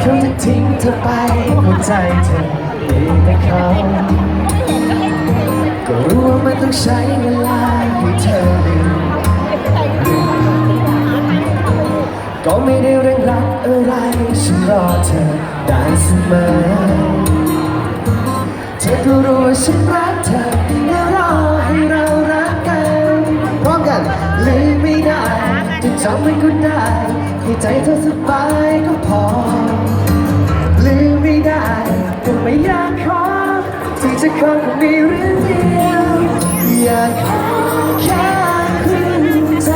เขาจะทิ้งเธอไปหัวใจเธอมีแต่เขาก็รู้ว่ามันต้องใช้เวลาให้เธอลืมก็ไม่ได้เร่งรัดอะไรฉันรอเธอได้เสมอเธอก็รู้ว่าฉันรักเธอ จะจำไว้ก็ได้ให้ใจเธอสบายก็พอ ลืมไม่ได้ก็ไม่อยากขอ ที่จะขอก็มีเรื่องเดียวอยากขอแค่ครึ่งใจ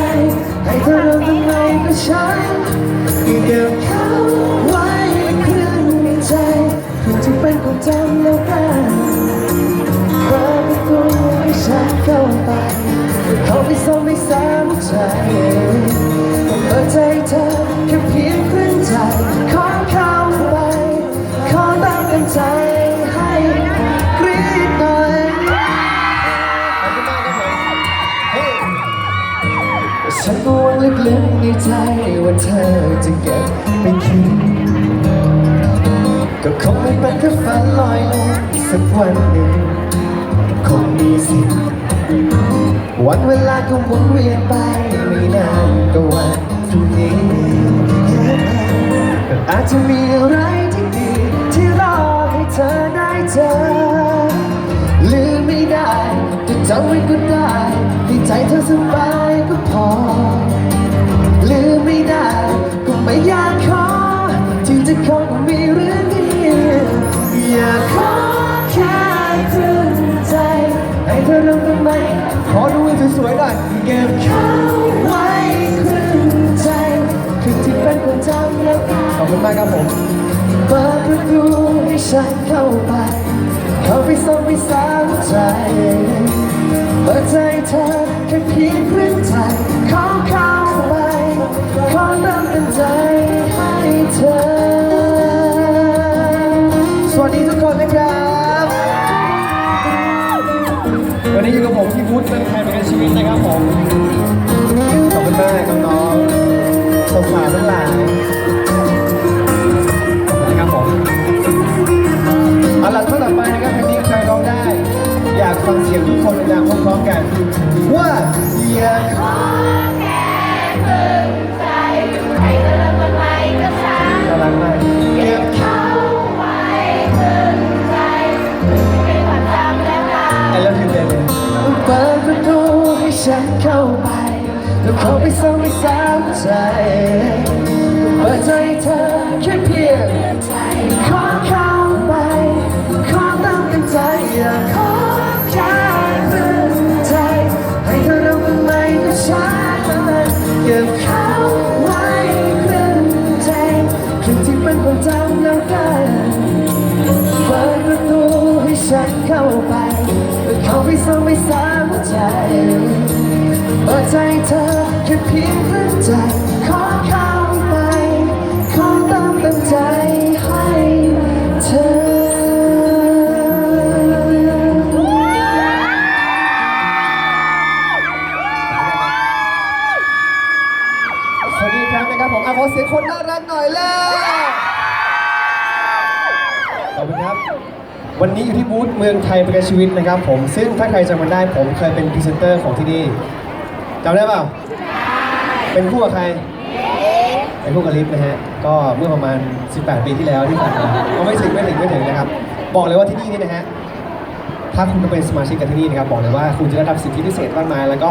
ให้เธอริ่มทำไมก็ฉันเก็บเขาไว้ครึ่งใจถึงจะเป็นความจำแล้วกันเปิดประตูให้ฉันเข้าไปเขาไม่ซ้ำไม่ซ้ำใจ ใจเธอแค่เพียงครึ่งใจขอเข้าไปขอตามกันใจให้กรีดหน่อยฉันก็วังลึกๆในใจว่าเธอจะเก็บไปคิดก็คงไม่เป็นแค่ฝันลอยลอยสักวันหนึ่งคงมีสิทธิ์วันเวลาก็หมุนเวียนไปไม่นานก็วันพ รุ่งนี้ก็อาจจะมีอะไรที่ดีที่รอให้เธอได้เจอลืมไม่ได้จะจำไว้ก็ได้ที่ใจเธอสบายก็พอ ลืมไม่ได้ก็ไม่อยากขอที่จะขอก็มีเรื่องเดียวอยากขอแค่ครึ่งใจให้เธอริ่มต้นใหมขอดูให้สวยๆหน่อยเก็บเขา ขอบคุณมากครับผมเปิดประตูให้ฉันเข้าไป เข้าไปส่งไปสาวใจเปิดใจเธอแค่เพียงครึ่งใจขอเข้าไป ขอเริ่มเป็นใจให้เธอ สวัสดีทุกคนนะครับ วันนี้อยู่กับผมที่บูธเมืองไทยประกันชีวิตนะครับผม ขอบคุณมากครับน้องสงสารทั้งหลาย อยากขอน่ารักมากเก็บไอ้เลิฟยูเบบีเปิดประตูให้ฉันเข้าไปแล้วข้าไปส่งไปสามใจเปิดใจเธอ ฉันเข้าไปเข้าไปส่งไปสามใจเปิดใจเธอแค่ วันนี้อยู่ที่บูธเมืองไทยประกันชีวิตนะครับ ผม ซึ่งถ้าใครจำมันได้ผมเคยเป็นพรีเซนเตอร์ของที่นี่จำได้เปล่าเป็นคู่กับใครเป็นคู่กับลิฟต์นะฮะ ก็เมื่อประมาณ 18 ปีที่แล้วที่ผ่านมาก็ไม่ถึงไม่ถึงไม่ถึงนะครับ บอกเลยว่าที่นี่นี่นะฮะถ้าคุณเป็นสมาชิกกับที่นี่นะครับ บอกเลยว่าคุณจะได้รับสิทธิพิเศษมากมาย แล้วก็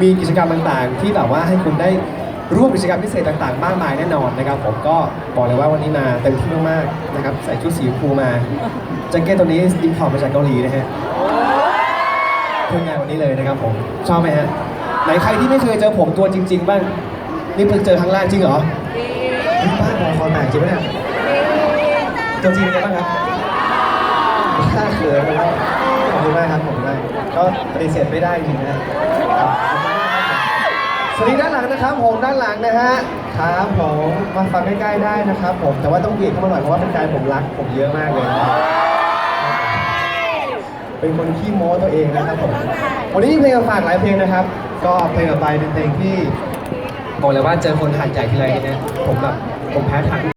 มีกิจกรรมต่างๆ ที่แบบว่าให้คุณได้ ร่วมกิจกรรมพิเศษต่างๆ มากมายแน่นอนนะครับ ผมก็บอกเลยว่าวันนี้มาเต็มที่มากๆนะครับใส่ชุดสีชมพูมาแจ็คเก็ตตัวนี้อินพอร์ตมาจากเกาหลีนะฮะเพิ่งงานวันนี้เลยนะครับผมชอบไหมฮะไหนใครที่ไม่เคยเจอผมตัวจริง ๆ บ้างนี่เพิ่งเจอครั้งแรกจริงเหรอนี่บ้านบอคอแตกจริงไหมเนี่ยตัวจริงเป็นไงบ้างครับน่าเขินนะครับขอบคุณมากครับขอบคุณมากก็ปฏิเสธไม่ได้จริงๆนะครับ สีด้านหลังนะครับผมด้านหลังนะฮะครับผมมาฟังใกล้ๆได้นะครับ ผมแต่ว่าต้องเบียดเข้ามาหน่อยเพราะว่าเป็นการผมรักผมเยอะมากเลยเป็นคนขี้โม้ตัวเองนะครับผมวันนี้มีเพลงมาฝากหลายเพลงนะครับ ก็เพลงต่อไปเป็นเพลงที่บอกเลยว่าเจอคนหาดใหญ่ทีไรเนี่ยผมแบบผมแพ้ทาง